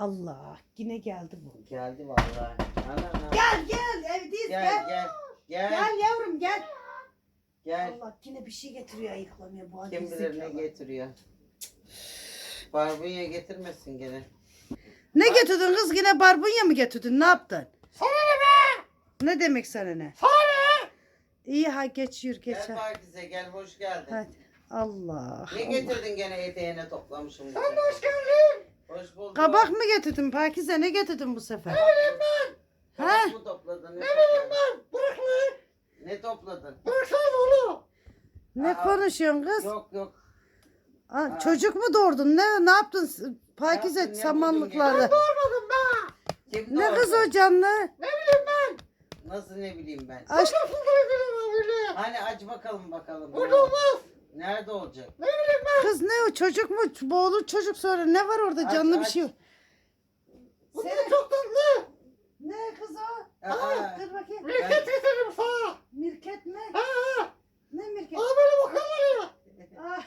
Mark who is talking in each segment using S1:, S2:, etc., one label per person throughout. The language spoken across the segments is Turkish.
S1: Allah yine geldi bu.
S2: Geldi vallahi. Ana ana.
S1: Gel gel evdeyiz gel.
S2: Gel gel. Gel.
S1: Gel yavrum gel.
S2: Gel.
S1: Allah yine bir şey getiriyor ayıklamaya bu
S2: Kim bilir ne getiriyor. Barbunya getirmesin gene.
S1: Ne getirdin kız yine barbunya mı getirdin ne yaptın?
S3: Sana ne be?
S1: Ne demek sana ne?
S3: Sana ne?
S1: İyi ha geç yürü geç.
S2: Gel. Pakize gel hoş geldin.
S1: Hadi. Allah.
S2: Ne
S1: Allah.
S2: getirdin gene eteğine toplamışım.
S3: Sen de hoş geldin.
S2: Hoş bulduk.
S1: Kabak mı getirdin Pakize ne getirdin bu sefer?
S3: Ne bileyim ben?
S2: Kabak
S1: Ha?
S2: mı topladın? Ne,
S3: Ne bileyim
S2: topladın?
S3: ben? Bırak lan.
S2: Ne topladın?
S3: Bıraksana oğlum.
S1: Ne
S2: Aa,
S1: konuşuyorsun kız?
S2: Yok yok.
S1: Aa,
S2: Aa.
S1: çocuk mu doğurdun? Ne ne yaptın? Pakize
S2: yaptın, ne
S1: samanlıkları.
S2: buldun
S3: Sormadım ben.
S2: Kim
S1: Ne
S2: doğurdu?
S1: kız o canlı?
S3: Ne bileyim ben?
S2: Nasıl ne bileyim ben.
S1: Aşk
S3: Nasıl?
S2: Hani aç bakalım bakalım.
S3: Burada olmaz.
S2: Nerede olacak?
S3: Ne bileyim ben?
S1: kız ne o çocuk mu? Boğulur çocuk sonra ne var orada
S2: Aç,
S1: canlı bir
S2: aç.
S1: şey yok.
S3: Bu
S1: Senin-
S3: da çok tatlı.
S1: Ne kız o?
S2: Aa,
S1: Dur bakayım.
S3: Mirket getirdim sana.
S1: Mirket mi?
S3: Ha ha.
S1: Ne mirket?
S3: Aa böyle bakarlar ya.
S1: Ay.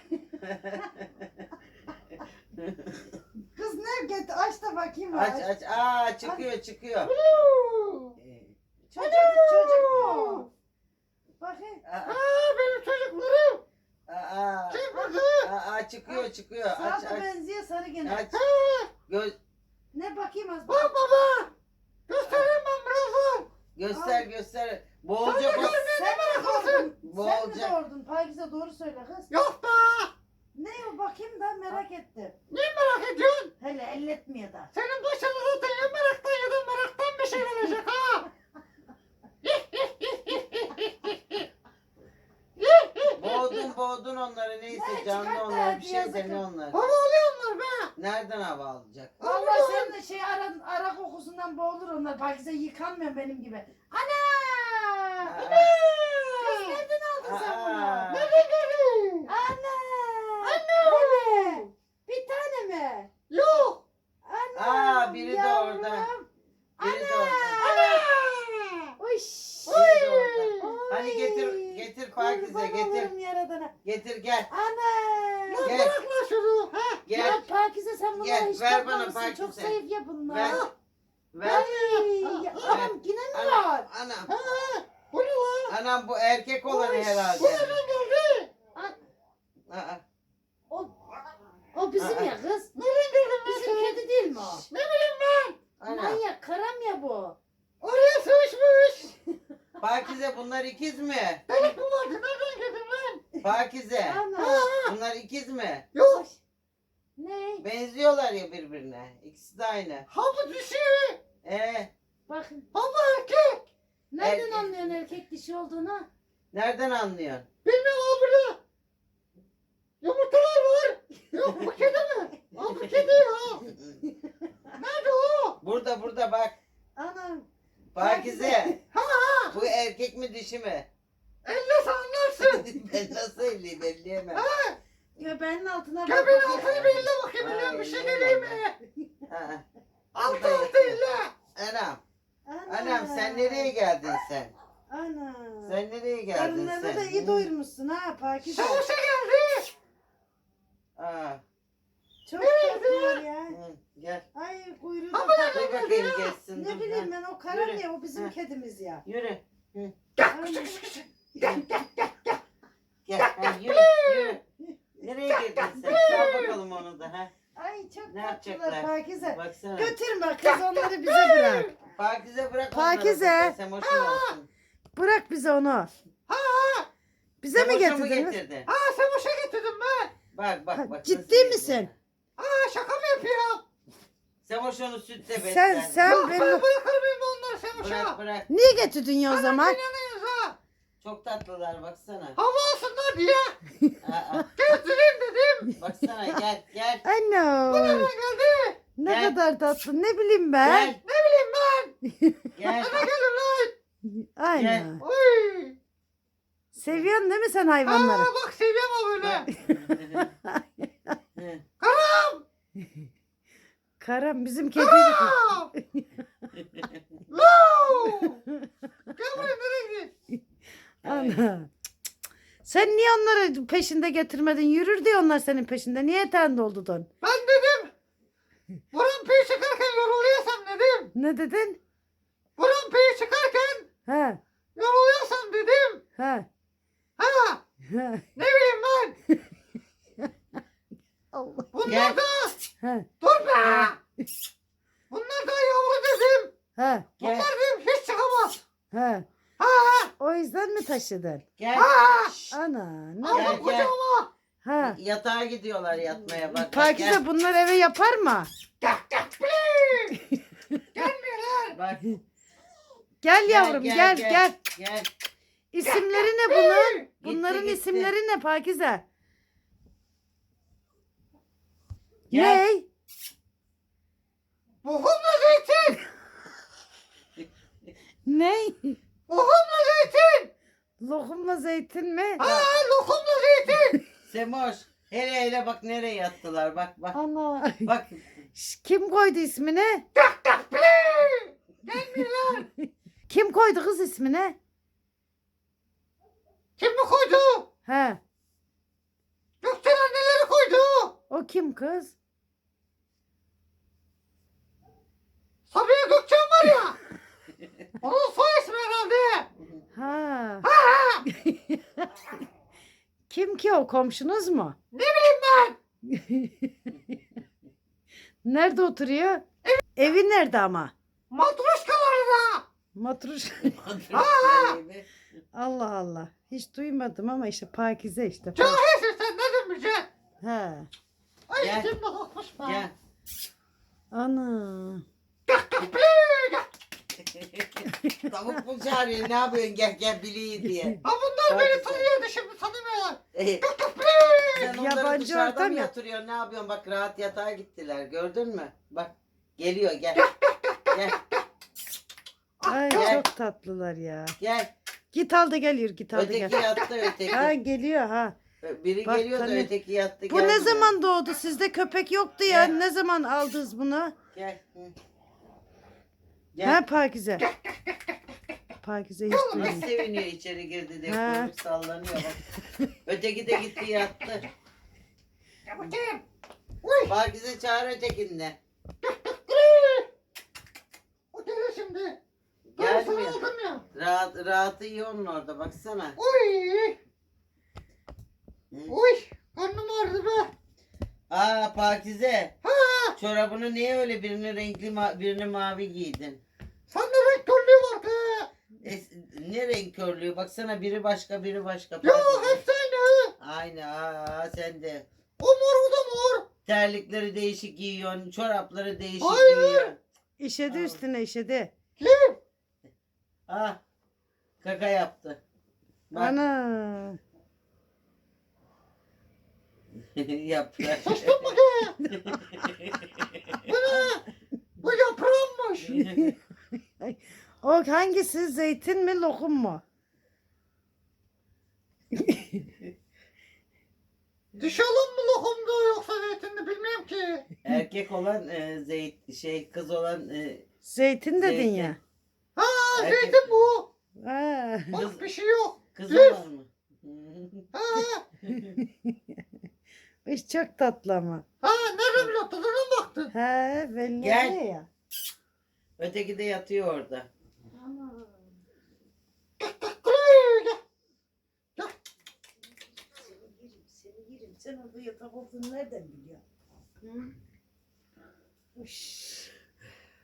S1: kız ne get? Aç da bakayım.
S2: aç aç. Aa çıkıyor çıkıyor.
S3: Huu.
S2: Ee,
S1: Çocuk, çocuk mu? Bakayım.
S2: Aa,
S3: Aa benim çocuklarım.
S2: Aa,
S3: Kim bakı?
S2: aa, çıkıyor çıkıyor. Aç
S1: Sağa da
S2: aç.
S1: benziyor sarı gene.
S2: Aç.
S3: Ha.
S2: Göz,
S1: Ne bakayım az.
S3: Bak baba. Göstereyim ben birazdan.
S2: göster göster. Boğulacak o.
S3: Sen de
S1: Sen
S3: ne
S1: mi doğurdun? Sen mi doğurdun? Pakize doğru söyle kız.
S3: Yok be.
S1: Ne o bakayım da merak ettim.
S3: Niye merak ediyorsun?
S1: Hele elletmiyor da.
S3: Senin başına zaten ya meraktan ya da meraktan bir şey gelecek ha.
S2: Boğdun boğdun onları neyse
S1: Ne,
S2: canlı onlar bir şey dene onlar.
S3: Hava alıyor onlar be.
S2: Nereden hava alacak?
S1: Allah sen de şey ara, ara kokusundan boğulur onlar. Pakize yıkanmıyor benim gibi. Ana!
S2: Aa.
S1: Kız nereden aldın sen bunu?
S3: Nereden geldin?
S1: Ana!
S3: Anne.
S1: Anne! Bir tane mi?
S3: Yok.
S1: Ana!
S2: Aa, biri de orada. Biri de orada.
S3: Ana.
S1: Uş!
S2: Biri de orada.
S1: Oy!
S2: Hani getir getir Pakize
S1: Kurban
S2: getir.
S1: olurum yaradana.
S2: Getir gel.
S1: Ana!
S3: Lan
S2: Gel.
S3: bırak lan şunu. Ha.
S2: Gel.
S1: Ya Pakize sen bunları
S2: Gel,
S1: hiç
S2: ver bana
S1: bakmamışsın. Çok
S2: Pakize.
S1: zayıf ya bunlar.
S2: Ver. Ver.
S1: Ay, ya, anam yine mi var?
S2: anam.
S3: Ha. Bu ne lan?
S2: Anam bu erkek olanı
S1: Oy,
S3: Bu
S2: herhalde.
S3: nereden geldi?
S2: Aa,
S1: O, o bizim
S2: Aa.
S1: ya kız.
S3: Nereden geldin lan
S1: Bizim
S3: sen?
S1: kedi değil mi o?
S3: Ne bileyim ben.
S2: Anam.
S1: Manyak karam ya bu.
S3: Oraya sıçmış.
S2: Pakize bunlar ikiz mi?
S3: Delik mi vardı? Nereden geldin lan?
S2: Pakize.
S1: Ana.
S2: Bunlar ikiz mi?
S3: Yok.
S1: Ne?
S2: Benziyorlar ya birbirine. İkisi de aynı.
S3: Ha bu dişi.
S2: Ee,
S1: Bakın.
S3: Ha bu erkek.
S1: Nereden
S2: Erkek.
S1: anlıyorsun erkek dişi olduğunu?
S2: nereden anlıyorsun?
S3: Bilmiyorum ha burada. Yumurtalar var. Yok bu kedi mi? Ha bu kedi ha. Nerede o?
S2: Burada burada bak.
S1: Anam.
S2: Pakize.
S3: Ha ha.
S2: Bu erkek mi dişi mi?
S3: Elle anlarsın.
S2: ben nasıl elleyim elleyemem.
S3: Ha.
S1: Göbeğinin altına bak.
S3: Göbeğin altını bir elle bakayım. Elle bir şey geleyim mi?
S2: Aa,
S3: Altı altı elle.
S2: Anam.
S1: Ana.
S2: Anam sen nereye geldin sen?
S1: Ana.
S2: Sen nereye geldin
S1: Karınlarını
S2: sen?
S1: da iyi doyurmuşsun ha Pakize.
S3: Savaşa geldi.
S2: Aa,
S1: Çok tatlılar ya.
S2: hı, gel.
S1: Ay kuyruğu da
S3: Ama
S1: tatlı.
S2: Dur bakayım geçsin.
S1: Ne
S2: dur,
S1: bileyim ben o karam
S2: Yürü.
S1: ya o bizim
S2: Ha.
S1: kedimiz ya.
S2: Yürü.
S1: Ana.
S2: Gel. Gel. Ha, yürü. Yürü. Nereye girdin sen? Sor bakalım onu da ha.
S1: Ay çok
S2: Ne
S1: tatlılar
S2: yapacaklar?
S1: Pakize.
S2: Baksana.
S1: Götürme kız onları bize bırak.
S2: Pakize bırak
S1: Pakize.
S2: onları. Sen olsun.
S1: Bırak bize onu.
S3: Ha ha.
S1: Bize mi
S2: Sen hoşa mı
S1: getirdin?
S2: getirdin?
S3: Ha savaşa getirdim ben.
S2: Bak bak
S1: Ha,
S2: bak.
S1: ciddi
S2: nasıl
S1: misin?
S2: yapıyor.
S3: Yapıyor?
S2: Semoş onu sütle.
S1: Sen sen
S3: ben
S1: benim...
S3: bırakır mıyım onları savaşa?
S2: Bırak bırak.
S1: Niye getirdin ya o zaman?
S3: İnanıyoruz ha.
S2: Çok tatlılar baksana.
S3: Hava alsınlar diye.
S2: Aa,
S3: Gezdireyim dedim.
S2: baksana gel gel.
S1: Ano.
S3: Nereden geldi?
S1: Ne
S2: Gel.
S1: kadar tatlı. Ne bileyim ben.
S2: Gel.
S3: Ne bileyim ben.
S2: Gel.
S3: Bana gelin lan.
S1: Aynen.
S3: Oy.
S1: Seviyorsun değil mi sen hayvanları?
S3: Aa bak seviyorum ha böyle. Karam.
S1: Karam bizim kedi.
S3: Gel buraya nereye gidiyorsun?
S1: Ana. Sen niye onları peşinde getirmedin? Yürür diye onlar senin peşinde. Niye eteğinde oldun?
S3: Ben dedim. Buranın peşi çıkarken
S1: Ne dedin?
S3: Bu rampayı çıkarken
S1: He.
S3: yoruluyorsun dedim.
S1: He.
S3: Ha ne bileyim ben.
S1: Allah.
S3: Bunlar
S2: Gel.
S3: da
S1: He.
S3: dur be. Bunlar da yavru dedim.
S1: He.
S2: Gel.
S3: Bunlar dedim hiç çıkamaz.
S1: He.
S3: Ha
S1: O yüzden mi taşıdın?
S2: Gel.
S3: ha.
S1: Ana. Ne?
S2: Gel,
S3: Aldım
S2: gel.
S3: kucağıma.
S1: Ha.
S2: Yatağa gidiyorlar yatmaya bak. bak,
S1: Pakize
S2: gel.
S1: bunlar eve yapar mı?
S3: Gel gel. Plii. Gelmiyorlar.
S2: Bak
S1: Gel
S2: Gel,
S1: yavrum
S2: gel,
S1: gel
S2: gel.
S1: gel.
S2: gel.
S1: İsimleri ne bunun?
S3: Plii.
S1: Bunların
S2: gitti.
S1: isimleri ne Pakize?
S2: Gel.
S1: Ne?
S3: Buhumla zeytin.
S1: Ne?
S3: Buhumla zeytin.
S1: Lokumla zeytin mi?
S3: Ha lokumla zeytin.
S2: Semoş. Hele hele bak nereye yattılar bak bak.
S1: Ana.
S2: Bak
S1: Şş, Kim koydu ismini?
S3: Gel gel. Plii. Gelmiyorlar.
S1: Kim koydu kız ismini?
S3: Kim mi koydu?
S1: He.
S3: Gökçen anneleri koydu.
S1: O kim kız?
S3: Sabiha Gökçen var ya. Onun soy ismi herhalde.
S1: Ha.
S3: Ha.
S1: Kim ki o komşunuz mu?
S3: Ne bileyim ben.
S1: Nerede oturuyor? Evi nerede ama?
S3: Matruşkalarda.
S1: Matruş.
S2: Baby.
S1: Allah Allah. Hiç duymadım ama işte Pakize işte.
S3: Cahilsin sen ne demeyeceksin?
S1: He.
S3: Ay
S2: Gel.
S3: de kokmuş be.
S2: Gel.
S1: Ana.
S2: Tavuk mu çağırıyor ne yapıyorsun gel gel bileyim diye.
S3: Ha bunlar beni
S2: Bak.
S3: tanıyordu şimdi tanımıyorlar.
S2: Eh, Sen onları
S1: Yabancı
S2: dışarıda
S1: ortam
S2: mı
S1: ya.
S2: yatırıyorsun ne yapıyorsun bak rahat yatağa gittiler gördün mü? Bak geliyor gel. gel
S1: Ay
S2: Gel.
S1: çok tatlılar ya.
S2: gel.
S1: Git al da gel yürü git al da
S2: Öteki
S1: gel.
S2: yattı öteki.
S1: Ha geliyor ha.
S2: Biri
S1: Bak,
S2: geliyor da
S1: hani-
S2: öteki yattı.
S1: Bu ne
S2: gelmiyor.
S1: zaman doğdu? Sizde köpek yoktu ya. Ne zaman aldınız bunu?
S2: Gel. Hı. Gel.
S1: Ha Pakize. Pakize hiç
S2: Nasıl
S1: duymuyor.
S2: seviniyor içeri girdi diye
S1: Ha.
S2: kuyruk sallanıyor bak. Öteki de gitti yattı.
S3: Ya bakayım. Uy.
S2: Pakize çağır ötekinde.
S3: O gelir şimdi. Ben sana
S2: Gelmiyor. Rahat, rahatı iyi onun orada baksana.
S3: Uy.
S2: Hı.
S3: Uy. Karnım ağrıdı be.
S2: Aa Pakize.
S3: Ha.
S2: Çorabını niye öyle birini renkli ma- birini mavi giydin?
S3: Sende renk körlüğü vardı.
S2: E, ne renk körlüğü? Baksana biri başka biri başka.
S3: Yo
S2: Pakize.
S3: hepsi aynı.
S2: Aynı aa sen de.
S3: O mor o da mor.
S2: Terlikleri değişik giyiyorsun, çorapları değişik
S3: Hayır.
S2: giyiyorsun.
S1: İşedi
S2: Aa.
S1: üstüne işedi.
S3: Kim?
S2: Ah kaka yaptı. Bak
S1: Ana.
S2: Yaptı.
S3: Saçtın mı ki? Bu ne? Bu yaprağınmış.
S1: O hangisi? Zeytin mi lokum mu?
S3: Olan mı lokumdu yoksa zeytinli bilmiyorum ki.
S2: Erkek olan e, zeyt şey kız olan e,
S1: Zeytin dedin
S2: Zeytin.
S1: ya.
S3: Ha
S2: Erkek-
S3: zeytin bu.
S1: Ha.
S3: Bak bir şey yok.
S2: kız olan mı?
S3: Ha,
S1: İş çok tatlı ama.
S3: ha nerede bile tadına mı baktın?
S1: He belli
S2: Gel.
S1: ya.
S2: Öteki de yatıyor orada.
S1: Seni yerim. Sen orada yatak olduğunu nereden biliyorsun?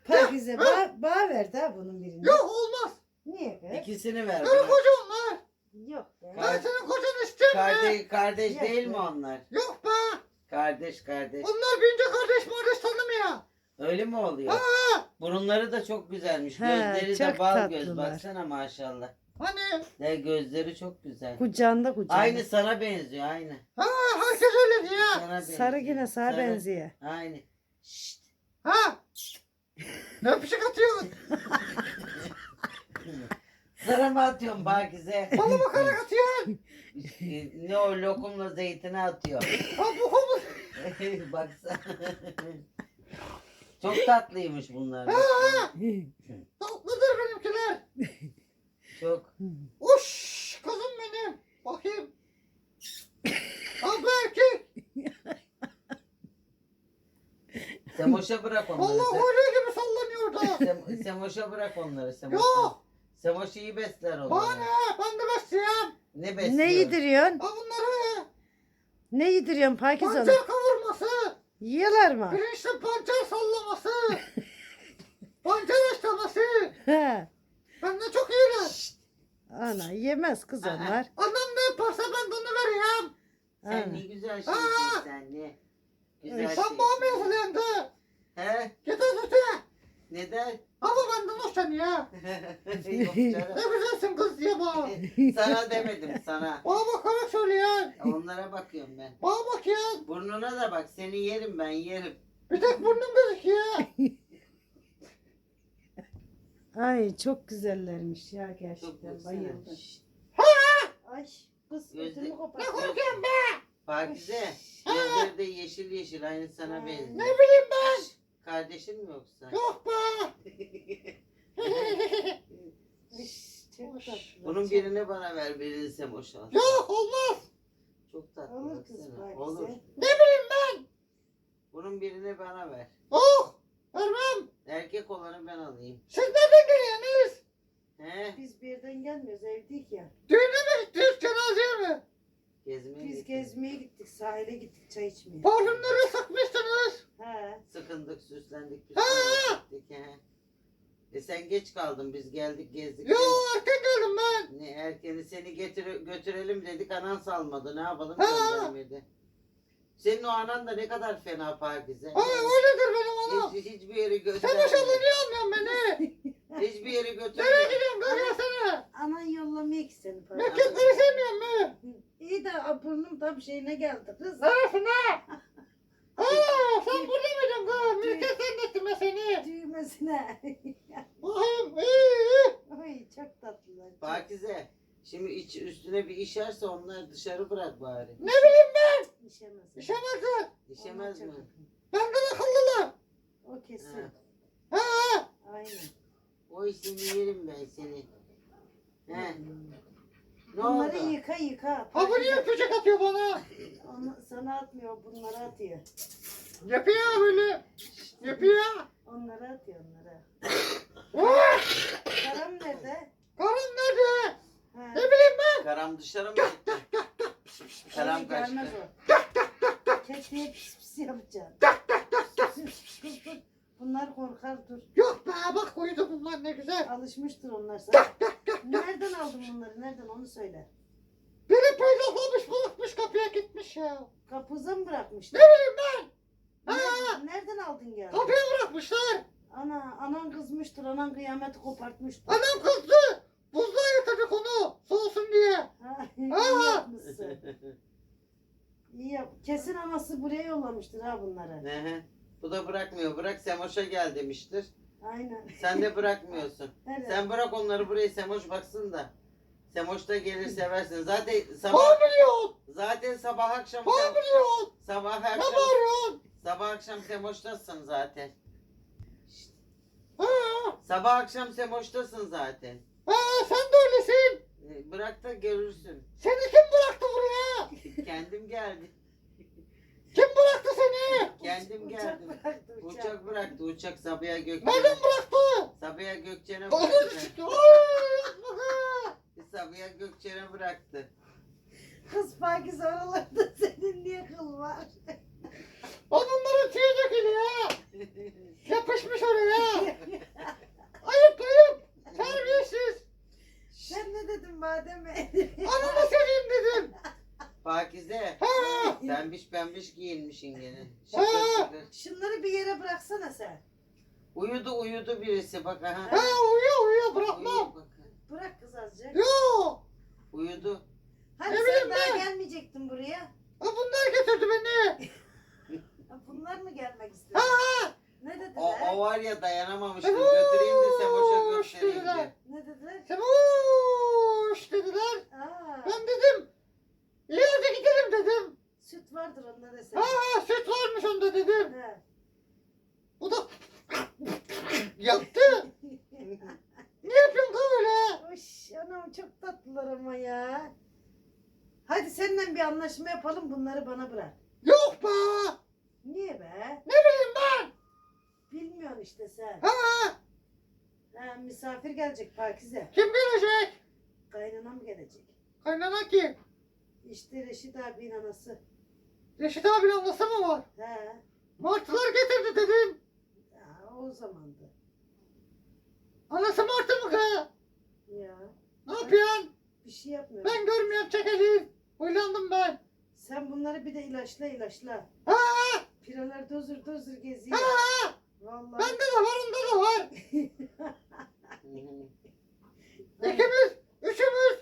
S1: Pakize bağ, bağ verdi ha bunun birini.
S3: Yok olmaz.
S1: Niye kız?
S2: İkisini ver.
S3: Benim
S2: bana.
S3: koca onlar.
S1: Yok be.
S3: Ben
S2: Kar-
S3: senin kocanı istiyorum be.
S2: Kardeş, kardeş
S1: Yok
S2: değil
S1: be.
S2: mi onlar?
S3: Yok be.
S2: Kardeş kardeş.
S3: Onlar bince kardeş kardeş tanımıyor.
S2: Öyle mi oluyor?
S3: Ha,
S2: Burunları da çok güzelmiş.
S1: He,
S2: Gözleri de
S1: çok
S2: bal göz.
S1: tatlılar.
S2: Baksana maşallah.
S3: hani
S2: De gözleri çok güzel.
S1: Kucağında kucağında.
S2: Aynı sana benziyor aynı.
S3: ha herkes öyle diyor.
S2: Sana benziyor.
S1: Sarı yine sağa
S2: Sarı.
S1: benziyor.
S2: Aynı. Şşt.
S3: Ha. Ne öpücük atıyorsun?
S2: Sana mı atıyorum Pakize?
S3: Bana bakarak atıyorsun.
S2: ne o lokumla zeytine atıyor.
S3: Ha bu humus.
S2: Baksana. Çok tatlıymış bunlar.
S3: Ha, ha. Tatlıdır benimkiler.
S2: Çok.
S3: Uş kızım benim. Bakayım. Belki.
S2: Sen boşa bırak onları.
S3: Vallahi
S2: Sen,
S3: öyle gibi sallanıyor da.
S2: Sem Semoş'a bırak onları Semoş'a.
S3: Yok.
S2: Semoş iyi besler onları.
S3: Bana? Ben de besleyeyim.
S2: Ne besliyor?
S1: Ne yediriyorsun?
S3: Ha bunları
S1: Ne yediriyorsun Pakize Hanım?
S3: pancar kavurması.
S1: Yiyorlar mı?
S3: Pirinçli pancar sallaması. pancar haşlaması.
S1: He.
S3: Benden çok iyiler.
S1: Ana yemez kız
S2: Aa.
S1: onlar.
S3: Annem ne yaparsa ben de onu vereyim.
S2: Sen ne güzel şeysin
S3: Aa!
S2: sen ne. Güzel
S3: Sen
S2: şeysin.
S3: bana mı yazılıyordu?
S2: He?
S3: Getir sütü.
S2: Neden?
S3: Ama benden hoşlanıyor.
S2: Yok
S3: Ne
S2: canım.
S3: güzelsin kız diye bana.
S2: Sana demedim sana.
S3: Bana bakarak söylüyor.
S2: Onlara bakıyorum ben.
S3: Bana bak ya.
S2: Burnuna da bak seni yerim ben yerim.
S3: Bir tek burnum gözüküyor.
S1: Ay çok güzellermiş ya gerçekten
S2: baksana.
S1: bayıldım. Ay kız
S2: Gözde-
S1: ödümü
S3: Ne
S1: kopar.
S3: korkuyorsun be?
S2: Pakize. Gözleri de yeşil yeşil aynı sana
S1: Ha.
S3: Ne
S2: benziyor.
S3: bileyim ben.
S2: Kardeşin mi yoksa?
S3: Yok be.
S1: Çok tatlı.
S2: Bunun birini bana ver birini Semoş al.
S3: Yok olmaz.
S2: Çok tatlı
S1: Olur kız
S2: baksana. Olur.
S3: Ne bileyim ben.
S2: Bunun birini bana ver.
S3: Oh. Vermem.
S2: Erkek olanı ben alayım.
S3: Siz nereden geliyorsunuz?
S2: He?
S1: Biz bir yerden gelmiyoruz evdeyik ya.
S3: Düğüne mi gittiniz cenazeye mi?
S2: Gezmeye
S1: Biz
S2: gittik.
S1: gezmeye gittik sahile gittik çay içmeye.
S3: Parfümleri sıkmışsınız.
S1: He.
S2: Sıkındık, süslendik,
S3: Ha!
S2: gittik. He. E sen geç kaldın biz geldik gezdik.
S3: Yo erken geldim ben.
S2: Ne erkeni seni getir götürelim dedik anan salmadı ne yapalım
S3: Ha!
S2: göndermedi. Senin o anan da ne kadar fena Pakize.
S3: Ay öyledir benim anam.
S2: Hiç, hiçbir yere
S3: Sen
S2: götürmedi.
S3: maşallah niye almıyorsun beni?
S2: Hiçbir yere
S3: Nereye
S2: götürmedi.
S3: gidiyorsun gelsene.
S1: Anan yollamaya ki seni para.
S3: Meketleri sevmiyor mu?
S1: İyi de a, burnum tam şeyine geldi kız.
S3: Neresine? Aa sen burada mıydın kız? Mülket zannettim ben seni.
S1: Düğmesine.
S3: İyi.
S1: Ay çok tatlılar.
S2: Pakize. Şimdi iç, üstüne bir işerse onları dışarı bırak bari.
S3: Ne bileyim ben.
S1: İşemez.
S3: İşemezler.
S2: İşemez mi?
S3: Benden akıllılar.
S1: O kesin.
S2: Ha.
S3: Ha.
S1: Aynen.
S2: O işini yerim ben seni. He. Ne
S1: Bunları
S2: oldu?
S1: yıka yıka.
S3: Ha bu niye öpücük atıyor bana?
S1: Onu sana atmıyor, bunları atıyor.
S3: Yapıyor böyle. Yapıyor.
S1: Onları atıyor onları. Karam nerede?
S3: Karım nerede?
S1: Ha.
S3: Ne bileyim ben.
S2: Karam dışarı mı gitti? Karam
S1: Öyle gelmez
S2: kaçtı.
S1: o. Kediye pis pis yapacaksın. Kız, kız. Bunlar korkar dur.
S3: Yok be bak uyudu bunlar ne güzel.
S1: Alışmıştır onlar sana. Nereden aldın bunları? Nereden onu söyle.
S3: Biri peyzajlamış bırakmış kapıya gitmiş ya.
S1: Kapıza mı bırakmışlar?
S3: Ne bileyim ben.
S1: Nereden, nereden aldın geldin?
S3: Kapıya bırakmışlar.
S1: Ana, anan kızmıştır. Anan kıyameti kopartmıştır.
S3: Anam kızdı. Buzluğa yatırdık onu soğusun diye.
S1: Ha, iyi
S3: Aa!
S1: yapmışsın. İyi yap. Kesin anası buraya yollamıştır ha bunları.
S2: Hı hı. Bu da bırakmıyor. Bırak Semoş'a gel demiştir.
S1: Aynen.
S2: Sen de bırakmıyorsun.
S1: Evet.
S2: Sen bırak onları buraya Semoş baksın da. Semoş da gelir seversin. Zaten sabah
S3: Var milyon.
S2: zaten sabah akşam
S3: Var milyon.
S2: sabah
S3: Ne
S2: akşam
S3: bağırıyorsun?
S2: sabah akşam Semoş'tasın zaten. Sabah akşam Semoş'tasın zaten.
S3: ha, sen de öylesin.
S2: E, Bırak da görürsün.
S3: Seni kim bıraktı buraya?
S2: Kendim geldi.
S3: Kim bıraktı seni?
S2: Kendim
S1: Uçak
S2: geldim.
S1: bıraktı uçak.
S2: Uçak bıraktı. Uçak Sabiha Gökçen'e.
S3: Nereden bıraktı?
S2: Sabiha Gökçen'e bıraktı. Sabiha Gökçen'e bıraktı.
S1: Kız Pakiz oralarda senin niye kıl var?
S3: Onların tüyü dökülüyor. Yapışmış oraya. Ayıp ayıp. Terbiyesiz.
S1: Sen ne dedin madem?
S3: Ananı seveyim dedim.
S2: Pakize.
S3: Ha.
S2: Pembiş pembiş giyinmişsin gene.
S3: Ha.
S2: Şıkır.
S1: Şunları bir yere bıraksana sen.
S2: Uyudu uyudu birisi bak aha.
S3: Ha uyuyor uyuyor
S2: Uyuyor
S3: bırakmam.
S2: bak.
S1: Bırak kız azıcık.
S3: Yo.
S2: Uyudu.
S1: Hani
S3: Ne
S1: sen
S3: bileyim
S1: daha
S3: ben.
S1: gelmeyecektin buraya.
S3: Ha bunlar getirdi beni.
S1: Ha, Bunlar mı gelmek
S3: Ha
S1: istiyor?
S3: ha.
S1: Ne
S2: O,
S1: dediler?
S2: o var ya dayanamamıştı. Götüreyim de Semoş'a göstereyim de.
S1: Ne dediler?
S3: Semoş dediler.
S1: Aa,
S3: Ben dedim. İyi hadi gidelim dedim.
S1: süt vardır onda da sen.
S3: Ha ha süt varmış onda dedim.
S1: Ha.
S3: Bu da yaptı. Ne yapıyorsun kız öyle?
S1: Hoş, anam çok tatlılar ama ya. Hadi seninle bir anlaşma yapalım bunları bana bırak.
S3: Yok be.
S1: Niye be?
S3: Ne bileyim ben.
S1: Bilmiyorsun işte sen.
S3: Ha ha.
S1: Misafir gelecek Pakize.
S3: Kim gelecek?
S1: Kaynana mı gelecek?
S3: Kaynana kim?
S1: İşte Reşit abinin anası.
S3: Reşit abinin anası mı var?
S1: He.
S3: Martılar getirdi dedin.
S1: Ya, o zamandı.
S3: Anası martı mı kız?
S1: Ya.
S3: Ne yapıyorsun?
S1: Bir şey yapmıyorum.
S3: Ben görmüyorum çekeli. Uylandım ben.
S1: Sen bunları bir de ilaçla ilaçla.
S3: Ha,
S1: Piralar dozur dozur geziyor.
S3: ha,
S1: Vallahi.
S3: bende de var onda da var. İkimiz, üçümüz.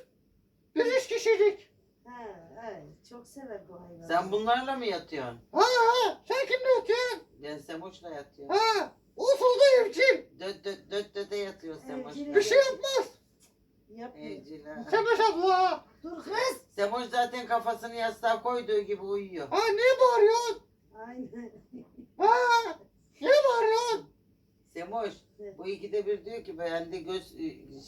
S3: Biz üç kişiydik.
S1: Ha, ay, çok sever bu hayvanı.
S2: Sen bunlarla mı yatıyorsun?
S3: Ha, ha, sen kimle yatıyorsun?
S2: Ben Semoş'la yatıyorum.
S3: Ha, o solda evcil.
S2: Döt döt döt döte yatıyor Semoş.
S1: Evcil
S3: Bir şey yapmaz.
S1: Yapmıyor.
S2: Evcil ha.
S3: Semeş abla.
S4: Dur kız.
S2: Semoş zaten kafasını yastığa koyduğu gibi uyuyor.
S3: Ha, niye bağırıyorsun?
S1: Aynen.
S3: Ha, niye bağırıyorsun?
S2: Semoş bu ikide bir diyor ki bende göz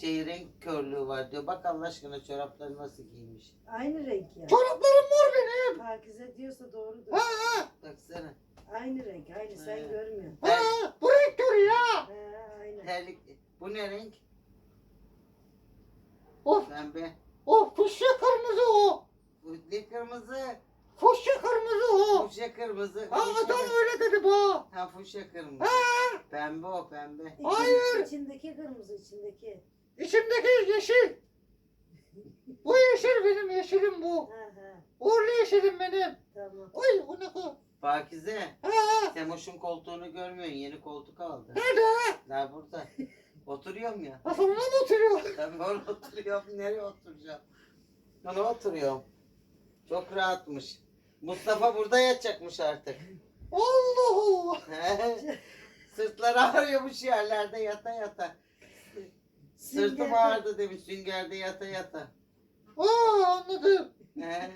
S2: şey renk körlüğü var diyor. Bak Allah aşkına çorapları nasıl giymiş.
S1: Aynı renk ya.
S3: Çoraplarım mor benim.
S1: Pakize diyorsa doğrudur.
S3: Ha, ha,
S2: Baksana.
S1: Aynı renk. Aynı sen
S2: He.
S1: görmüyorsun.
S3: ha, bu renk görüyor ya.
S1: He, aynen.
S2: Terlik. Bu ne renk?
S3: Of,
S2: Pembe.
S3: of, fuşya kırmızı o.
S2: Bu ne kırmızı?
S3: Fuşya kırmızı
S2: Fuşya-
S3: adam öyle dedi bu.
S2: Ha fuşya kırmızı.
S3: Ha,
S2: Pembe o pembe.
S1: İçin-
S3: Hayır.
S1: İçindeki kırmızı içindeki.
S3: içimdeki yeşil. Bu yeşil benim yeşilim bu.
S1: Ha ha.
S3: Uğurlu yeşilim benim.
S1: Tamam.
S3: Oy, o ne bu?
S2: Pakize.
S3: Ha, ha,
S2: Semoş'un koltuğunu görmüyorsun. Yeni koltuk aldı.
S3: nerede?
S2: Daha burada. Oturuyorum ya.
S3: Ha, sonuna mı oturuyor?
S2: Tabii orada oturuyorum. Nereye oturacağım? Ona oturuyorum. Çok rahatmış. Mustafa burada yatacakmış artık.
S3: Allah Allah.
S2: Sırtları ağrıyormuş yerlerde yata yata. Sırtım ağrıdı demiş süngerde yata yata.
S3: Aa, anladım.
S2: He.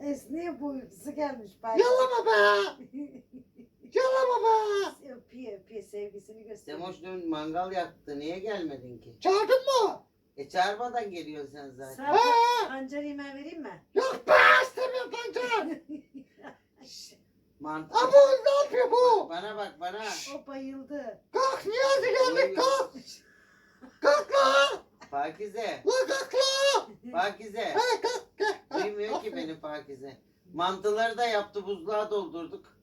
S1: Esniye boyutusu gelmiş. Pakize.
S3: Yalama be. Yalama be.
S1: öpüyor öpüyor sevgisini gösteriyor.
S2: Semoş dün mangal yaktı. Niye gelmedin ki?
S3: Çağırdın mı?
S2: E çağırmadan geliyorsun sen zaten.
S1: Sen
S3: Ha,
S1: pancar yemeği vereyim mi?
S3: yok be istemiyorum pancar.
S2: Mantı.
S3: Ama o ne yapıyor bu?
S2: Bana bak bana.
S1: o bayıldı.
S3: Kalk Niyazi geldik kalk. Kalk la.
S2: Pakize.
S3: La kalk la.
S2: Pakize.
S3: Ha, kalk gel. Ha,
S2: Duymuyor ki
S3: aferin.
S2: benim Pakize. Mantıları da yaptı buzluğa doldurduk.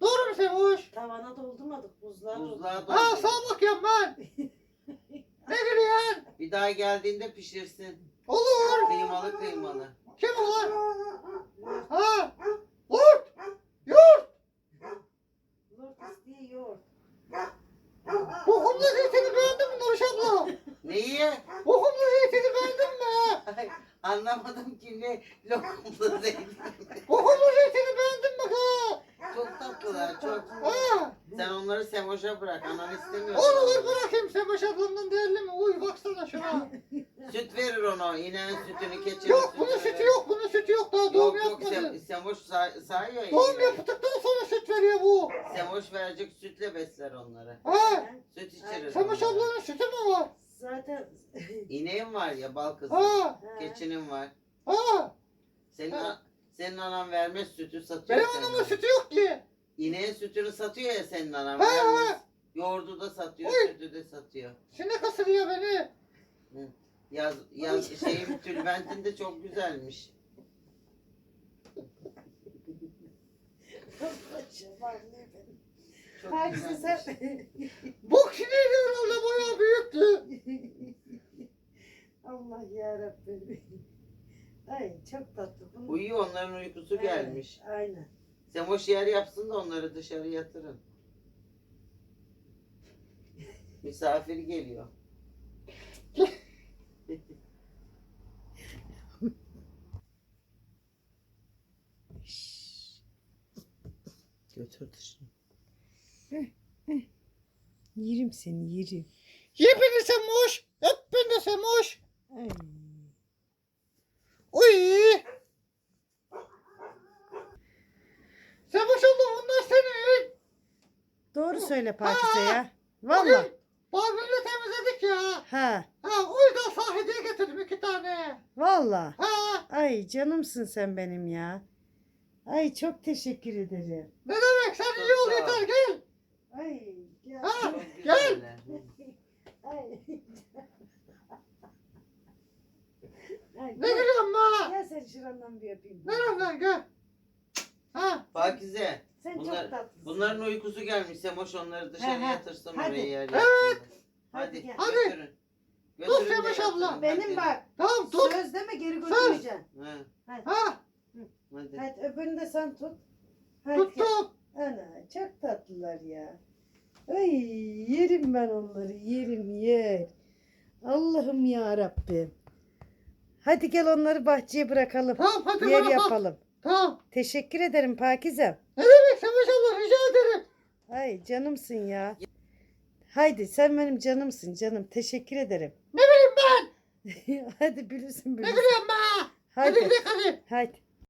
S3: Doğru mu Sevoş?
S1: Tavana doldurmadık buzluğa
S2: Buzluğa
S1: doldurduk.
S2: Doldurduk.
S3: sağ bakıyorum ben. Ne gülüyorsun?
S2: Bir daha geldiğinde pişirsin.
S3: Olur.
S2: Kıymalı kıymalı.
S3: Kim o lan? Ha. Yoğurt. Yoğurt.
S1: Lord isteği yoğurt.
S3: Bokumlu zeytini beğendin mi Nuriş abla?
S2: Neyi?
S3: Bokumlu zeytini beğendin mi?
S2: Anlamadım ki ne lokumlu zeytin.
S3: Bokumlu zeytini beğendin mi kız?
S2: Çok tatlılar çok.
S3: Ha.
S2: Sen onları Semoş'a bırak. Anan istemiyor.
S3: Olur bırakayım Sebaş ablamdan değerli mi? Uy baksana şuna.
S2: Süt verir ona. İneğin sütünü keçinin
S3: Yok bunun sütü
S2: verir.
S3: yok bunun sütü yok daha doğum
S2: Yok yok
S3: yapmadı.
S2: Sem Semoş say sayıyor ya.
S3: Doğum
S2: ineği.
S3: yaptıktan sonra süt veriyor bu.
S2: Semoş verecek sütle besler onları.
S3: Ha.
S2: Süt içirir. Onlara.
S3: ablanın sütü mü var?
S1: Zaten
S2: İneğin var ya bal kızı.
S3: Ha.
S2: Keçinin var.
S3: Ha.
S2: Senin,
S3: Ha.
S2: senin anan vermez sütü satıyor.
S3: Benim
S2: senin
S3: anamın sütü yok ki.
S2: İneğin sütünü satıyor ya senin anan.
S3: Ha,
S2: vermez.
S3: ha.
S2: Yoğurdu da satıyor,
S3: Oy.
S2: sütü de satıyor.
S3: Sinek ısırıyor beni.
S2: Yaz, yaz şeyin tülbentin de çok güzelmiş. Çok güzelmiş.
S1: sen...
S3: Bok sineği herhalde bayağı büyüktü.
S1: Allah yarabbim. Ay çok tatlı. Bunu...
S2: Uyuyor onların uykusu
S1: Evet,
S2: gelmiş.
S1: Aynen.
S2: Semoş yer yapsın da onları dışarı yatırın. Misafir geliyor. Götür dışarı.
S1: Yerim seni yerim.
S3: Ye beni Semoş. Öp beni Semoş.
S1: Ay.
S3: Uy. Semoş abla bunlar senin.
S1: Doğru söyle Pakize ya. Valla.
S3: Barbunla temizledik ya.
S1: Ha.
S3: Ha o yüzden sana hediye getirdim iki tane.
S1: Valla.
S3: Ha
S1: Ay canımsın sen benim ya. Ay çok teşekkür ederim.
S3: ne demek sen iyi ol yeter gel.
S1: Ay gel.
S3: Ha, gel.
S1: Ay. Ay,
S3: Ne
S1: gel.
S3: gülüyorsun be?
S1: Gel seni şurandan bir öpeyim.
S3: Ne lan gel. Ha,
S2: Pakize.
S1: Sen
S2: Bunlar-
S1: çok tatlısın.
S2: Bunların uykusu gelmiş. Semoş onları dışarı
S1: He, he.
S2: yatırsın
S1: Hadi.
S2: oraya yer
S3: Evet.
S1: Hadi
S2: Hadi,
S1: gel.
S3: Hadi.
S2: götürün.
S3: Dur Semoş abla.
S1: Benim bak.
S3: tamam tut.
S1: Söz deme geri götürmeyeceğim.
S2: Ha,
S3: Ha,
S2: hadi.
S1: Hadi öbürünü de sen tut. Hadi
S3: tuttum.
S1: Ana çok tatlılar ya. Ay yerim ben onları yerim yer. Allah'ım ya Rabbim. Hadi gel onları bahçeye bırakalım.
S3: Tamam hadi
S1: Yer
S3: bana bak.
S1: yapalım.
S3: Tamam.
S1: Teşekkür ederim Pakizem.
S3: Ne demek Semoş abla rica ederim.
S1: Ay canımsın ya. Haydi sen benim canımsın canım. Teşekkür ederim.
S3: Ne bileyim ben.
S1: Hadi bilirsin
S3: Ne
S1: bilirsin.
S3: gülüyorsun be? Hadi
S1: Hadi.
S3: gidelim hadi.
S1: Hadi.